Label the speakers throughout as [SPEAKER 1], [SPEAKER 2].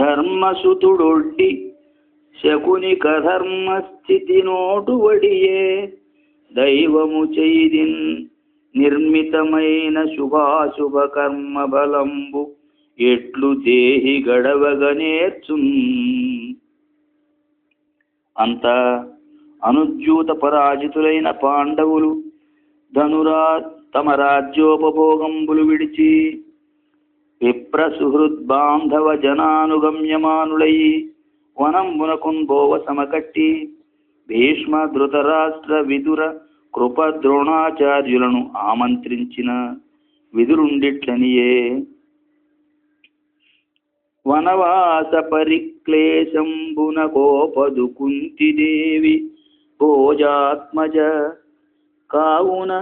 [SPEAKER 1] ధర్మసుతుడొడ్డి శకునిక ధర్మస్థితి note వడియే దైవము చేదిన్ నిర్మితమైన శుభాశుభ కర్మ బలంబు ఎట్లు దేహి గడవగ నేర్చున్. అంత అనుద్యూత పరాజితులైన పాండవులు ధనురా తమ రాజ్యోపభోగంబులు విడిచి విప్రసుహృద్బాంధవ జనానుగమ్యమానులై వనం మునకుంభోవ సమకట్టి భీష్మ ధృతరాష్ట్ర విదుర కృప ద్రోణాచార్యులను ఆమంత్రించిన విదురుండిట్లనియే. వనవాస పరిక్లేశంబున కోపదు కుంతిదేవి భోజాత్మజ కావున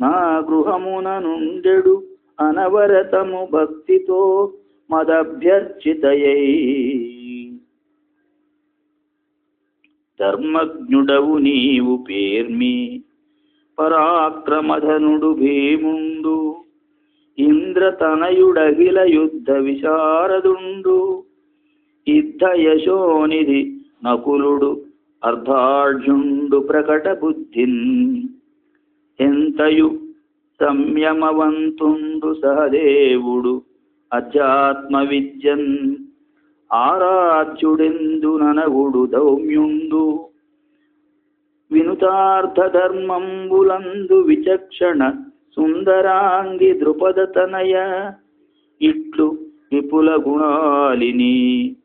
[SPEAKER 1] నా గృహమున నుండెడు అనవరతము భక్తితో మదభ్యర్చితయై ధర్మజ్ఞుడవు నీవు పేర్మి పరాక్రమధనుడు భీముండు ఇంద్రతనయుడగిల యుద్ధ విశారదుండు యుద్ధ యశోనిధి నకులుడు అర్ధార్జుండు ప్రకట బుద్ధిన్ ఎంతయు సంయమవంతుండు సహదేవుడు అధ్యాత్మ విద్యన్ ఆరాధ్యుడెందు ననగుడు దౌమ్యుండు. వినుతార్థ ధర్మంబులందు విచక్షణ సుందరాంగి ద్రుపదతనయ. ఇట్లు విపుల గుణాలిని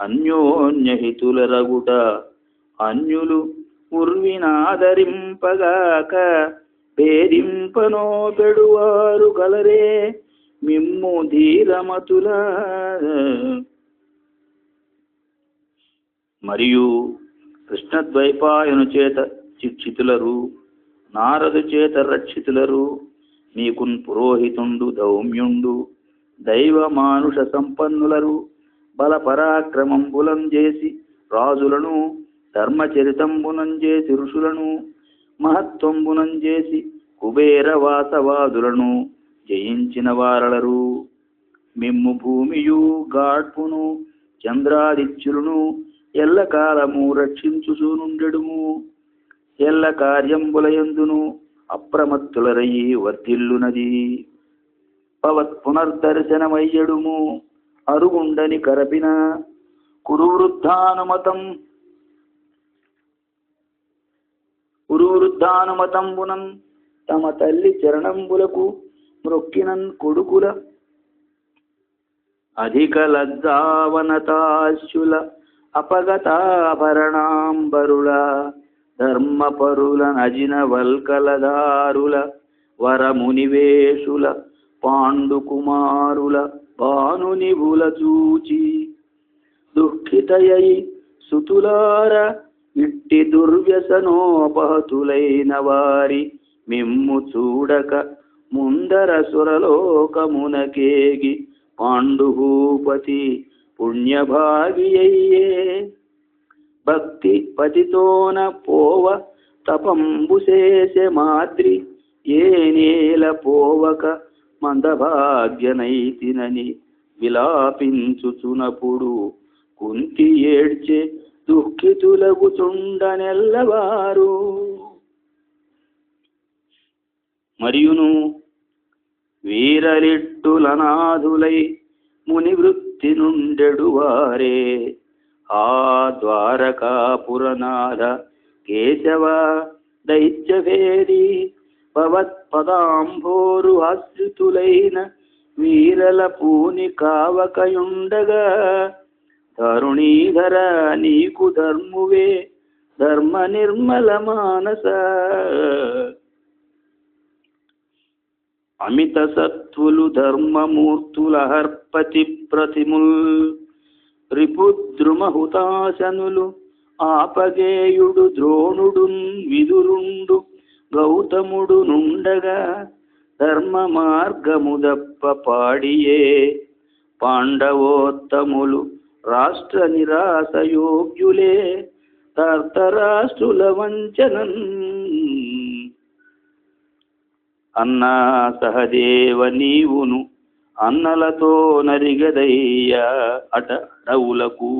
[SPEAKER 1] అన్యోన్యహితుల రగుట అన్యులు ఉర్వినాదరింపగాక పేరింపనో పెడువారు కలరే మిమ్ము ధీరమతుల. మరియు కృష్ణద్వైపాయను చేత శిక్షితులరు నారదు చేత రక్షితులరు నీకున్ పురోహితుండు దౌమ్యుండు దైవ మానుష సంపన్నులరు బల పరాక్రమంబులం చేసి రాజులను ధర్మచరితంబునం చేసి ఋషులను మహత్వంబునం చేసి కుబేర వాసవాదులను జయించిన వారలరు. మిమ్ము భూమియు గాడ్పును చంద్రాదిత్యులను ఎల్లకాలము రక్షించుచూనుండెడుము. ఎల్ల కార్యంబులయందును అప్రమత్తులరయి వర్ధిల్లునది. భవత్ పునర్దర్శనమయ్యడుము అరుగుండని కరపిన కురువృద్ధానుమతం. కురువృద్ధానుమతంబునం తమ తల్లి చరణంబులకు మ్రొక్కినన్ కొడుకుల అధిక లజ్జావనతాశుల అపగతాభరణాంబరుల ధర్మపరుల నజిన వల్కలదారుల వరమునివేషుల పాండుకుమారుల భానునిభుల చూచి దుఃఖితయై సుతులార ఇట్టి దుర్వ్యసనోపహతులైన వారి మిమ్ము చూడక ముందర సురలోకమునకేగి పాండుభూపతి పుణ్యభాగియయ్యే. భక్తి పతితోన పోవ తపంబుశేష మాద్రి ఏ నేల పోవక మందభాగ్యనైతినని విలాపించుచునప్పుడు కుంతి ఏడ్చే దుఃఖితులగుచుండనెల్లవారు. మరియును వీరలిట్టులనాథులై ముని వృత్తి నుండెడు వారే ఆ ద్వారకాపురనాథ కేశవ దైత్యభేది భవత్పదాంభోరు ఆశ్రితులైన వీరల పూని కావకయుండగా తరుణీధర నీకు ధర్మువే ధర్మ నిర్మల మానస. అమిత సత్వులు ధర్మమూర్తుల హర్పతి ప్రతిముల్ రిపుద్రుమహుతాశనులు ఆపగేయుడు ద్రోణుడు విదురుండు గౌతముడు నుండగా ధర్మ మార్గముదప్ప పాడియే పాండవోత్తములు రాష్ట్ర నిరాశయోగ్యులే తర్తరాష్ట్రుల వంచనన్ అన్నా సహదేవ నీవును అన్నలతో నరిగదయ్య అట అడవులకు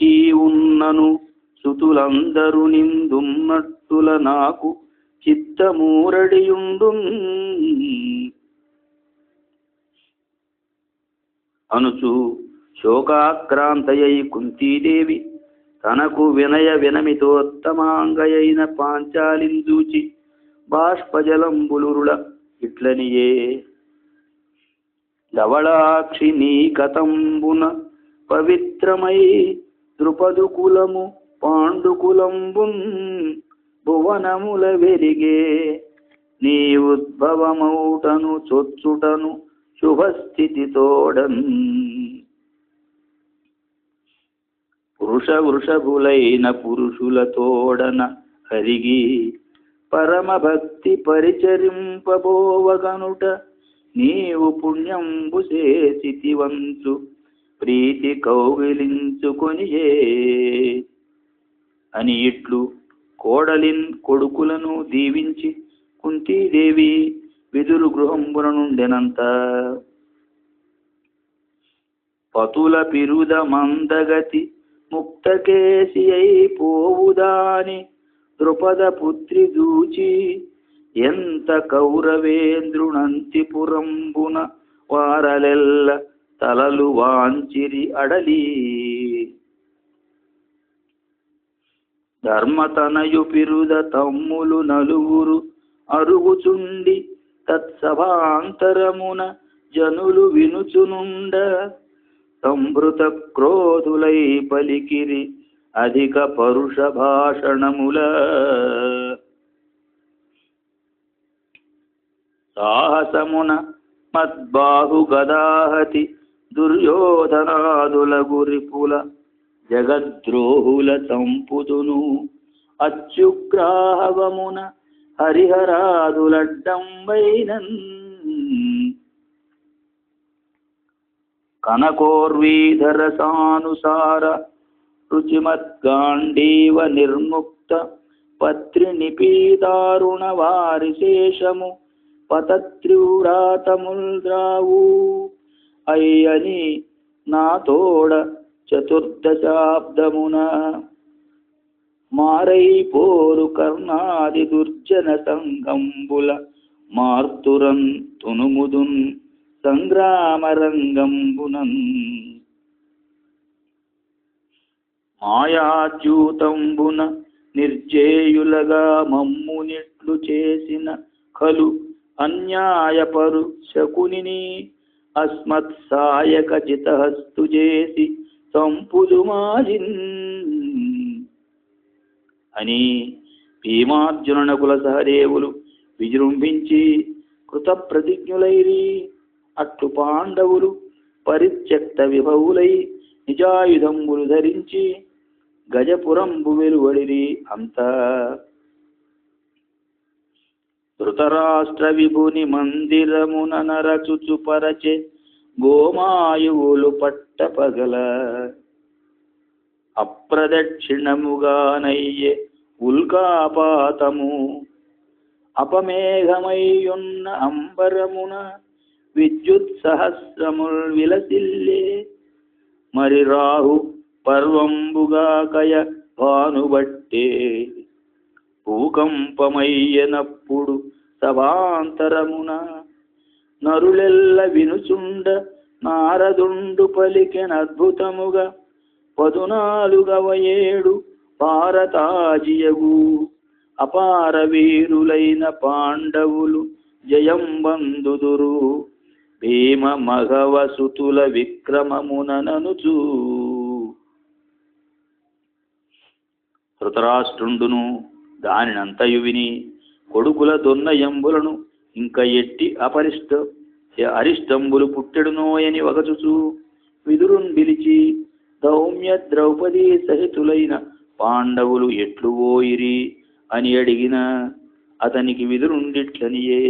[SPEAKER 1] ఈ ఉన్నను సుతులందరు నిందున్నట్టుల నాకు చిత్తమూరడియుండు. అనుచు శోకాక్రాంతయై కుంతీదేవి తనకు వినయ వినమితోత్తమాంగయైన పాంచాలిందూచి బాష్పజలంబులురుల ఇట్లనియే. ధవళాక్షి నీ కతంబున పవిత్రమై ద్రుపదుకులము పాండుకులంబున్ భువనముల వెరిగే. నీ ఉద్భవమౌటను చొచ్చుటను శుభస్థితితోడన్. పురుష వృషభులైన పురుషులతోడన హరిగి పరమ భక్తి పరిచరింపబోవగనుట. నీవు పుణ్యంబు చేసితివంచు ప్రీతి కౌగిలించుకొనియే అని ఇట్లు కోడలిన్ కొడుకులను దీవించి కుంతీదేవి విదురు గృహంబున నుండెనంత. పతుల పిరుద మందగతి ముక్తకేసి అయి పోవుదాని ద్రుపద పుత్రి దూచి ఎంత కౌరవేంద్రునంతిపురంబున వారలెల్ల తలలు వాంచిరి అడలి ధర్మతనయు పిరుద తమ్ములు నలుగురు అరుగుచుండి తత్సభాంతరమున జనులు వినుచునుండ సంభృత క్రోధులై పలికిరి అధిక పరుష భాషణముల. సాహసమున మద్బాహు గదాహతి దుర్యోధనాదుల గురిపుల జగద్రోహుల చంపుదును. అత్యుగ్రాహవమున హరిహరాదులడ్డంబైనన్. కనకోర్వీధర సానుసార రుచిమద్గాండీవ నిర్ముక్త పత్రి నిపీదారుణ వారిశేషము పతత్రివ్రాతముల్ద్రావు అయ్యని నాతోడ చతుర్దశాబ్దమున మారైపోరు కర్ణాది దుర్జన సంగంబుల మార్తురం తునుముదున్ సంగ్రామరంగంబునన్ మాయాద్యూతంబున నిర్జేయులగా మమ్మునిట్లు చేసిన ఖలు అన్యాయపరు శకునిని అస్మత్ సాయక జితహస్తు చేసి సంపుదు మాజిన్ అని భీమార్జునకుల సహదేవులు విజృంభించి కృత ప్రతిజ్ఞులైరి అట్లు పాండవులు పరిత్యక్త విభవులై నిజాయుధములు ధరించి గజపురంబు వెలువడిరి అంత. ధృతరాష్ట్ర విభుని మందిరమున నరచుచుపరచే గోమాయువులు పట్టపగల అప్రదక్షిణముగానయ్యే ఉల్కాపాతము అపమేఘమయ్యున్న అంబరమున విద్యుత్ సహస్రముల్ విలసిల్లే. మరి రాహు పర్వంబుగా కయ భానుబట్టే. భూకంపమయ్యనప్పుడు సభాంతరమున నరులెల్ల వినుచుండ నారదుండు పలికెనద్భుతముగా పదునాలుగవ ఏడు భారతాజియగు. అపార వీరులైన పాండవులు జయం బందుదురు భీమ మఘవ సుతుల విక్రమమునననుచూ ధృతరాష్ట్రుండును దానినంతయు విని కొడుకుల దొన్నయంబులను ఇంక ఎట్టి అపరిష్ట అరిష్టంబులు పుట్టెడునోయని వగచుచు విదురున్ పిలిచి దౌమ్య ద్రౌపదీ సహితులైన పాండవులు ఎట్లు పోయిరి అని అడిగిన అతనికి విదురుండిట్లనియే.